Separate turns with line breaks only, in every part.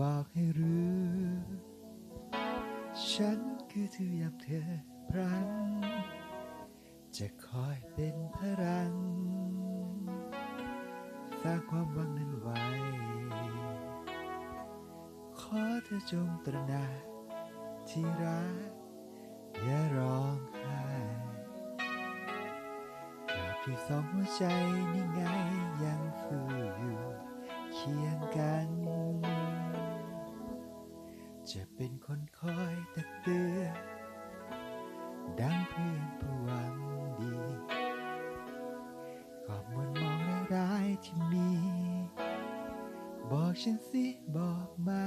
บอกให้รู้ ฉันคือทุกอยางเธอพรันจะคอยเป็นพลังสร้างความหวังนั้นไว้ ขอเธอจงตระหนักที่รักอย่าร้องไห้ตราบที่สองหัวใจนี่ไงยังฟูอยู่เคียงกัน จะเป็นคนคอยตักเตือนดังเพื่อนผู้หวังดีกอบมวลมองร้ายที่มี บอกฉันสิบอกมา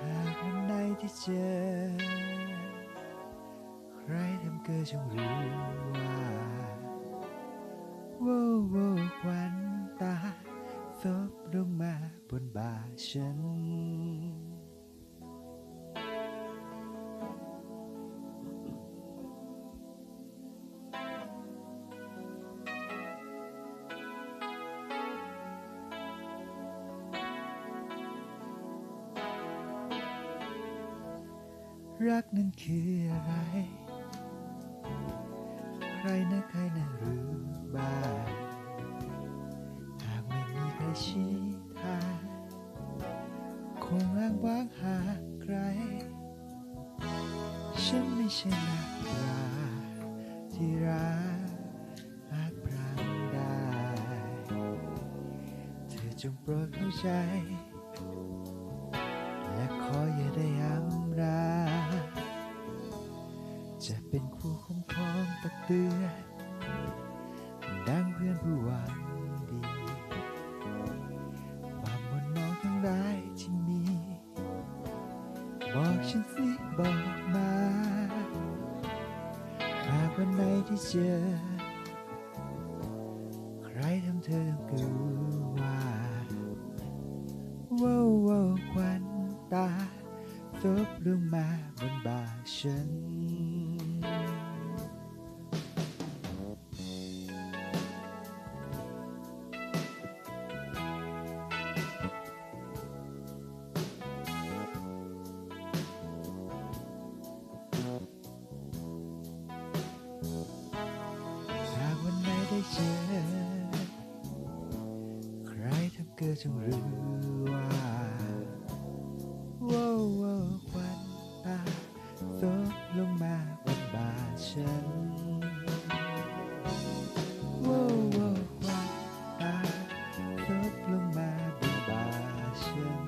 หากวันใดที่เจอ ใครทำเกินจงรู้ว่าโว้วโว้วควันตาซบลงมาบนบ่าฉัน รักนั้นคืออะไร ใครนะใครนะรู้บ้างหากไม่มีใครชี้ทางคงอ้างว้างหาใคร ฉันไม่ใช่นักปราที่รักอาจพรางได้ เธอจงโปรดเข้าใจือน ดังเพื่อนผู้หวังดี ความมนมองทั้งร้ายที่มี บอกฉันสิบอกมา หากวันไหนที่เจอ ใครทำเธอต้องกลัวว้าวว้าวควันตาซบลงมาบนบ่าฉัน รทำเกิดจงรู้ว่าว้าวว้าวควันตาตกลงมาบนบ่าฉันว้าวว้าวควันตาตกลงมาบนบ่าฉัน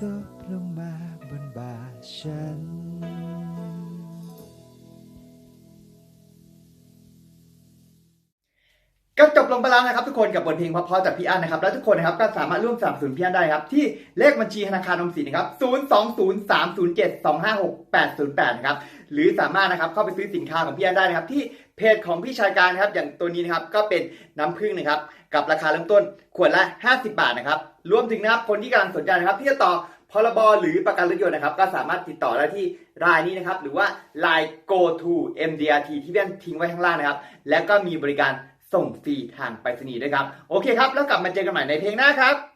ตกลงมาบนบ่าฉัน
ก็จบลงไปแล้วนะครับทุกคนกับบทเพลงเพราะๆจากพี่อั้นนะครับ แล้วทุกคนนะครับก็สามารถร่วมสนับสนุนพี่อั้นได้ครับ ที่เลขบัญชีธนาคารออมสินนะครับ 02030725608นะครับหรือสามารถนะครับเข้าไปซื้อสินค้าของพี่อั้นได้นะครับ ที่เพจของพี่ชายการนะครับ อย่างตัวนี้นะครับก็เป็นน้ำผึ้งนะครับ กับราคาเริ่มต้นขวดละ 50 บาทนะครับรวมถึงนะครับคนที่กำลังสนใจนะครับที่จะต่อพรบหรือประกันรถยนต์นะครับ ก็สามารถติดต่อได้ที่รายนี้นะครับ หรือว่า line go to mdrt ที่พี่อั้นทิ้งไว้ข้างล่างนะครับ และก็มีบริการ ส่งฟรีทางไปรษณีย์ด้วยครับ โอเคครับ แล้วกลับมาเจอกันใหม่ในเพลงหน้าครับ